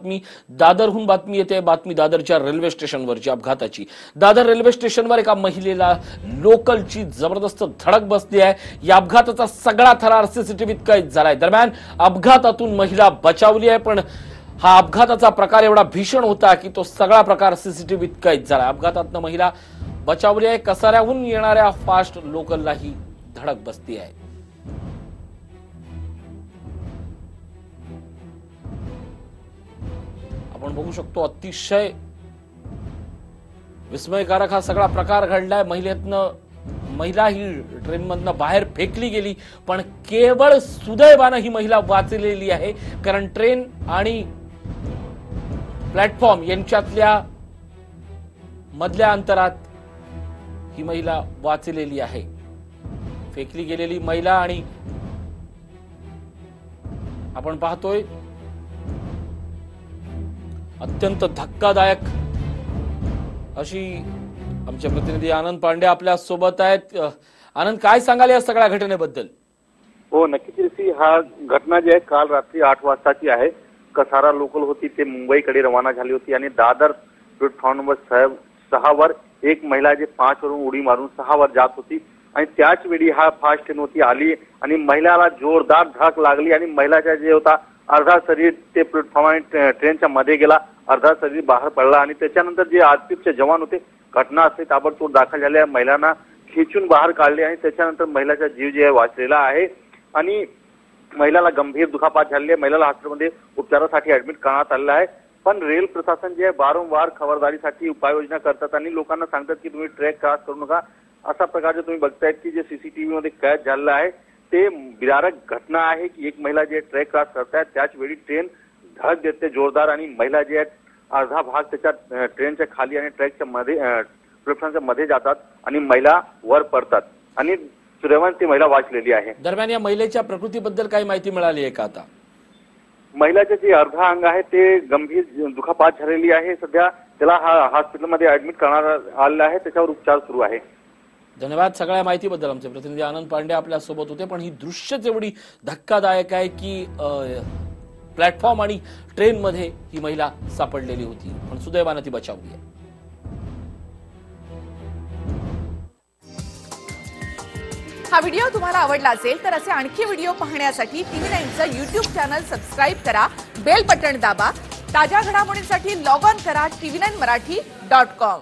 बातमी दादरहून बातमी येते. बातमी दादरच्या रेल्वे स्टेशनवरची अपघाताची. दादर रेल्वे स्टेशनवर एका महिलेला लोकलची जबरदस्त धडक बसली आहे. या अपघाताचा सगळा थरार सीसीटीव्हीत कैद झालाय. दरम्यान अपघातातून महिला बचावली आहे पण हा अपघाताचा प्रकार एवढा भीषण होता की तो सगळा प्रकार सीसीटीव्हीत कैद झाला अपघातातनं महिला बचावली आहे. कसाऱ्याहून येणाऱ्या फास्ट लोकललाही धडक बसती आहे. आपण बघू शकतो अतिशय विस्मयकारक हा सगळा प्रकार घडलाय. महिलेतनं महिला ही ट्रेनमधनं बाहेर फेकली गेली पण केवळ सुदैवानं ही महिला वाचलेली आहे. कारण ट्रेन आणि प्लॅटफॉर्म यांच्यातल्या मधल्या अंतरात ही महिला वाचलेली आहे. फेकली गेलेली महिला आणि आपण पाहतोय अत्यंत धक्कादायक अशी आमचे प्रतिनिधी आनंद पांडे आपल्यासोबत आहेत. आनंद काय सांगाल या सगळ्या घटनेबद्दल? हो नक्कीच हा घटना जी आहे काल रात्री आठ वाजताची आहे. कसारा लोकल होती ते मुंबईकडे रवाना झाली होती आणि दादर प्लॅटफॉर्म नंबर सहा- सहावर एक महिला जे पाच वरून उडी मारून सहावर जात होती आणि त्याच वेळी हा फास्ट ट्रेन होती आली आणि महिलाला जोरदार धाक लागली आणि महिलाचा जे होता अर्धा शरीर ते प्लॅटफॉर्म आणि ट्रेनच्या मध्ये गेला. अर्धा शरीर बाहेर पडला आणि त्याच्यानंतर जे आरपीएफचे जवान होते घटना असते ताबडतोब दाखल झाल्या महिलांना खेचून बाहेर काढले आणि त्याच्यानंतर महिलाचा जीव जे आहे वाचलेला आहे. आणि महिलाला गंभीर दुखापात झालेली आहे. महिलाला हॉस्पिटलमध्ये उपचारासाठी ऍडमिट करण्यात आलेलं आहे. पण रेल प्रशासन जे आहे वारंवार खबरदारीसाठी उपाययोजना करतात आणि लोकांना सांगतात की तुम्ही ट्रॅक क्रॉस करू नका. अशा प्रकारचे तुम्ही बघतायत की जे सीसीटीव्ही मध्ये कैद झालेलं आहे ते विदारक घटना आहे की एक महिला जे ट्रॅक क्रॉस करतायत त्याच वेळी ट्रेन धडक देते जोरदार आणि महिला जे आहेत अर्धा भाग त्याच्या ट्रेनच्या खाली आणि ट्रॅकच्या मध्ये प्लॅटफॉर्मच्या मध्ये जातात आणि महिला वर पडतात. आणि सुदैवाने ती महिला वाचलेली आहे. दरम्यान या महिलेच्या प्रकृतीबद्दल काही माहिती मिळाली आहे का आता? महिलाचे जे अर्धा अंग आहे ते गंभीर दुखापत झालेली आहे. सध्या त्याला हा हॉस्पिटलमध्ये ऍडमिट करण्यात आलेलं आहे. त्याच्यावर उपचार सुरू आहे. धन्यवाद सगळ्या माहितीबद्दल आमचे प्रतिनिधी आनंद पांडे आपल्यासोबत होते. पण ही दृश्यच एवढी धक्कादायक आहे की प्लॅटफॉर्म आणि ट्रेनमध्ये ही महिला सापडलेली होती. पण सुदैवानं ती बचावली आहे. हा व्हिडिओ तुम्हाला आवडला असेल तर असे आणखी व्हिडिओ पाहण्यासाठी टीव्ही नाईनचं युट्यूब चॅनल सबस्क्राईब करा बेल बटन दाबा ताज्या घडामोडींसाठी लॉग ऑन करा TV nine Marathi dot com.